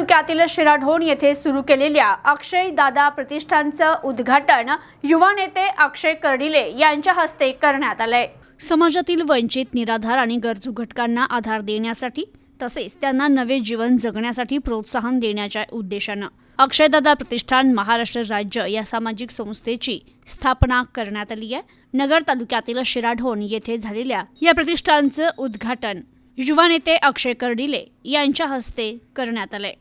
तालुक्यातील शिराढोण येथे सुरू केलेल्या अक्षय दादा प्रतिष्ठानचं उद्घाटन युवा नेते अक्षय कर्डिले यांच्या हस्ते करण्यात आलंय. समाजातील वंचित निराधार आणि गरजू घटकांना आधार देण्यासाठी तसेच त्यांना नवे जीवन जगण्यासाठी प्रोत्साहन देण्याच्या उद्देशानं अक्षयदादा प्रतिष्ठान महाराष्ट्र राज्य या सामाजिक संस्थेची स्थापना करण्यात आली आहे. नगर तालुक्यातील शिराढोण येथे झालेल्या या प्रतिष्ठानचं उद्घाटन युवा नेते अक्षय कर्डिले यांच्या हस्ते करण्यात आलंय.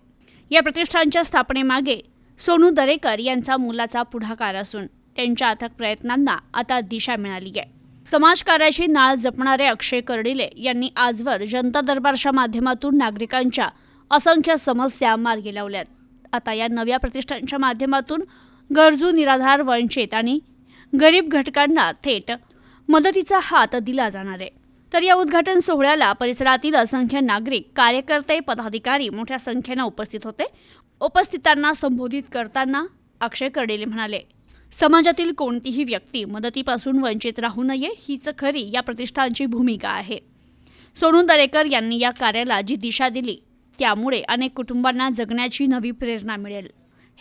या प्रतिष्ठानच्या स्थापनेमागे सोनू दरेकर यांचा मुलाचा पुढाकार असून त्यांच्या अथक प्रयत्नांना आता दिशा मिळाली आहे. समाजकार्याची नाळ जपणारे अक्षय कर्डिले यांनी आजवर जनता दरबारच्या माध्यमातून नागरिकांच्या असंख्य समस्या मार्गी लावल्यात. आता या नव्या प्रतिष्ठानच्या माध्यमातून गरजू निराधार वंचित आणि गरीब घटकांना थेट मदतीचा हात दिला जाणार आहे. तर या उद्घाटन सोहळ्याला परिसरातील असंख्य नागरिक कार्यकर्ते पदाधिकारी मोठ्या संख्येनं उपस्थित होते. उपस्थितांना संबोधित करताना अक्षय कर्डेले म्हणाले समाजातील कोणतीही व्यक्ती मदतीपासून वंचित राहू नये हीच खरी या प्रतिष्ठानची भूमिका आहे. सोनू दरेकर यांनी या कार्याला जी दिशा दिली त्यामुळे अनेक कुटुंबांना जगण्याची नवी प्रेरणा मिळेल.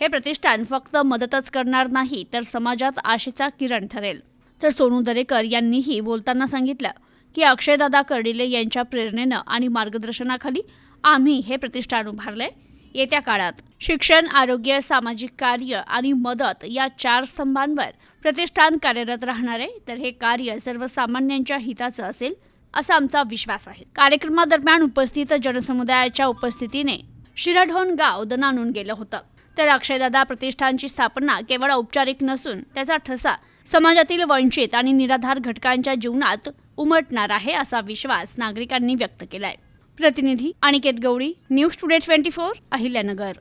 हे प्रतिष्ठान फक्त मदतच करणार नाही तर समाजात आशेचा किरण ठरेल. तर सोनू दरेकर यांनीही बोलताना सांगितलं की अक्षयदादा कर्डिले यांच्या प्रेरणेनं आणि मार्गदर्शनाखाली आम्ही हे प्रतिष्ठान उभारले येत्या काळात शिक्षण आरोग्य सामाजिक कार्य आणि मदत या चार स्तंभांवर प्रतिष्ठान कार्यरत राहणार आहे. तर हे कार्य सर्वसामान्यांच्या हिताचं असेल असा आमचा विश्वास आहे. कार्यक्रमादरम्यान उपस्थित जनसमुदायाच्या उपस्थितीने शिराढोण गाव दणानून गेलं होतं. तर अक्षयदादा प्रतिष्ठानची स्थापना केवळ औपचारिक नसून त्याचा ठसा समाजातील वंचित आणि निराधार घटकांच्या जीवनात उमटणार आहे असा विश्वास नागरिकांनी व्यक्त केलाय. प्रतिनिधी Aniket Gawali news today twenty four Ahilyanagar.